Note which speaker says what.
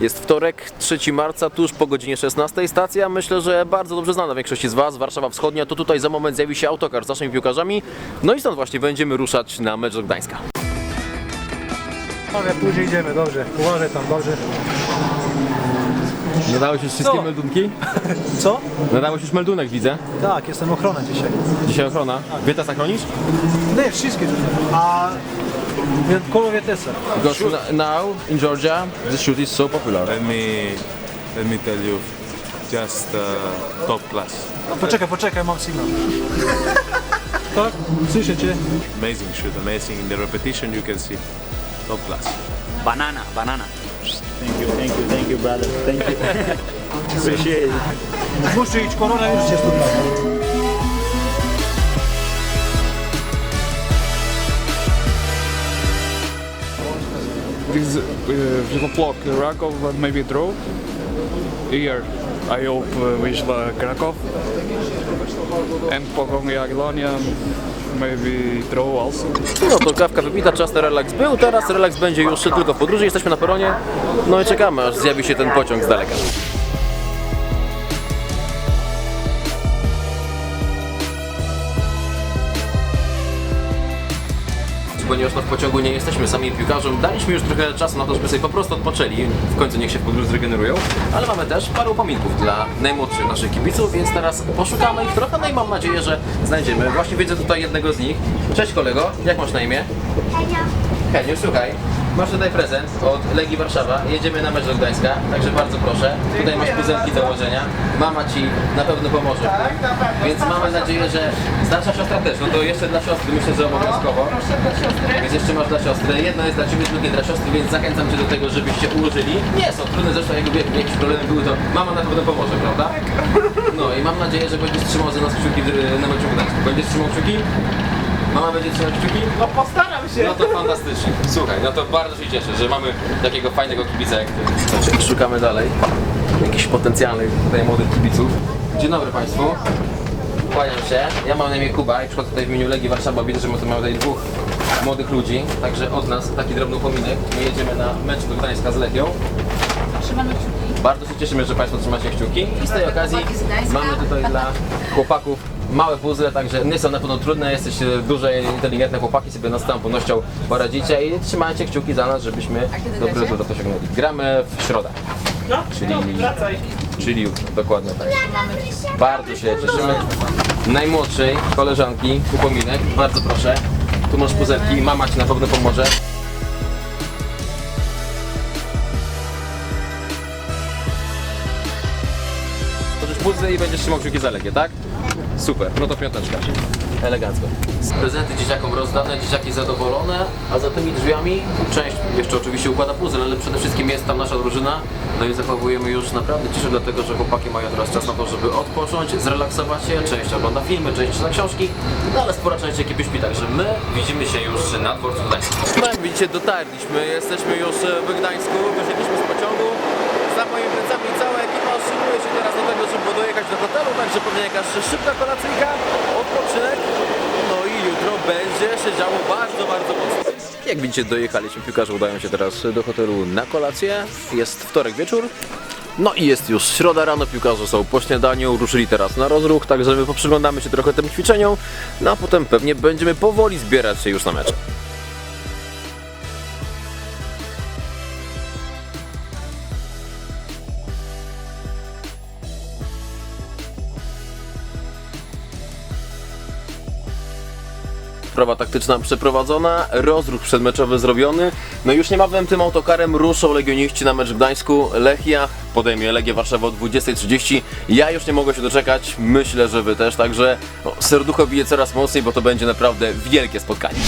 Speaker 1: Jest wtorek, 3 marca, tuż po godzinie 16. Stacja, myślę, że bardzo dobrze znana większości z Was, Warszawa Wschodnia, to tutaj za moment zjawi się autokar z naszymi piłkarzami. No i stąd właśnie będziemy ruszać na mecz do Gdańska.
Speaker 2: Ale później idziemy, dobrze. Uważaj tam, dobrze.
Speaker 1: Nadałeś już wszystkie
Speaker 2: Co?
Speaker 1: meldunki?
Speaker 2: Co?
Speaker 1: Nadałeś już meldunek, widzę.
Speaker 2: Tak, jestem ochrona dzisiaj.
Speaker 1: Dzisiaj ochrona. Wietas chronisz?
Speaker 2: Nie, wszystkie. A.
Speaker 1: Because n- now in Georgia the shoot is so popular.
Speaker 3: Let me let me tell you, just uh, top class,
Speaker 2: Poczekaj, poczekaj, mam sygnał. Tak? Słyszę cię.
Speaker 3: amazing shoot, amazing. In the repetition, you can see top class.
Speaker 4: Banana, banana.
Speaker 5: Thank you, thank you, thank you, brother. Thank you. Appreciate it.
Speaker 2: Muszę iść, korona już jest tutaj.
Speaker 6: This uh, Vivopolk Krakow and maybe draw. Here I hope uh, Wisla Krakow and Pogong Jagiellonia maybe draw also.
Speaker 1: No to kawka wypita, czas na relaks był, teraz relaks będzie już tylko w podróży, jesteśmy na peronie. No i czekamy, aż zjawi się ten pociąg z daleka. Ponieważ no w pociągu nie jesteśmy sami piłkarzem, daliśmy już trochę czasu na to, żeby sobie po prostu odpoczęli. W końcu niech się w podróży zregenerują. Ale mamy też parę upominków dla najmłodszych naszych kibiców, więc teraz poszukamy ich trochę, no i mam nadzieję, że znajdziemy. Właśnie widzę tutaj jednego z nich. Cześć kolego, jak masz na imię? Heniu, słuchaj, masz tutaj prezent od Legii Warszawa. Jedziemy na mecz do Gdańska, także bardzo proszę. Tutaj masz puzelki do ułożenia. Mama ci na pewno pomoże. Więc mamy nadzieję, że starsza siostra też. No to jeszcze dla siostry myślę, że obowiązkowo. Więc jeszcze masz dla siostry. Jedno jest dla ciebie, drugie dla siostry, więc zachęcam cię do tego, żebyście ułożyli. Nie są trudne, zresztą jakby jakieś problemy były, to mama na pewno pomoże, prawda? No i mam nadzieję, że będziesz trzymał za nas kciuki na meczu Gdańsku. Będziesz trzymał kciuki? Mama będzie trzymać kciuki? No postaram się! No to fantastycznie. Słuchaj, no to bardzo się cieszę, że mamy takiego fajnego kibica jak ty. Znaczy, szukamy dalej jakichś potencjalnych tutaj młodych kibiców. Dzień dobry Państwu. Kłaniam się. Ja mam na imię Kuba i przychodzę tutaj w imieniu Legii Warszawa. Widzę, że my tu mamy tutaj dwóch młodych ludzi. Także od nas taki drobny upominek. My jedziemy na mecz do Gdańska z Legią.
Speaker 7: Trzymamy kciuki.
Speaker 1: Bardzo się cieszymy, że Państwo trzymacie kciuki i z tej okazji mamy tutaj dla chłopaków małe puzzle, także nie są na pewno trudne, jesteście duże, inteligentne chłopaki, sobie na z całą pewnością poradzicie i trzymajcie kciuki za nas, żebyśmy
Speaker 7: gracie?
Speaker 1: rezultaty osiągnęli. Gramy w środę, czyli, czyli jutro, dokładnie tak. Bardzo się cieszymy. Najmłodszej koleżanki, upominek, bardzo proszę. Tu masz puzelki, mama Ci na pewno pomoże. Tworzysz puzzle i będziesz trzymał kciuki za Legię, tak? Super, no to piąteczka. Elegancko. Prezenty dzieciakom rozdane, dzieciaki zadowolone, a za tymi drzwiami część jeszcze oczywiście układa puzzle, ale przede wszystkim jest tam nasza drużyna. No i zachowujemy już naprawdę ciszę, dlatego że chłopaki mają teraz czas na to, żeby odpocząć, zrelaksować się. Część ogląda filmy, część czyta książki, no ale spora część ekipy śpi, także my widzimy się już na dworcu Gdańsku. No jak widzicie, dotarliśmy, jesteśmy już w Gdańsku, wysiedliśmy z pociągu. Za moimi plecami cała ekipa szykuje się teraz do tego, żeby dojechać do hotelu, także pewnie jakaś szybka kolacyjka, odpoczynek. No i jutro będzie się działo bardzo, bardzo mocno. Jak widzicie, dojechaliśmy, piłkarze udają się teraz do hotelu na kolację. Jest wtorek wieczór. No i jest już środa rano, piłkarze są po śniadaniu, ruszyli teraz na rozruch, także my poprzyglądamy się trochę tym ćwiczeniom, no a potem pewnie będziemy powoli zbierać się już na mecz. Prawa taktyczna przeprowadzona, rozruch przedmeczowy zrobiony. No już niebawem tym autokarem ruszą legioniści na mecz w Gdańsku. Lechia podejmie Legię Warszawa o 20.30. Ja już nie mogę się doczekać, myślę, że Wy też, także no, serducho bije coraz mocniej, bo to będzie naprawdę wielkie spotkanie.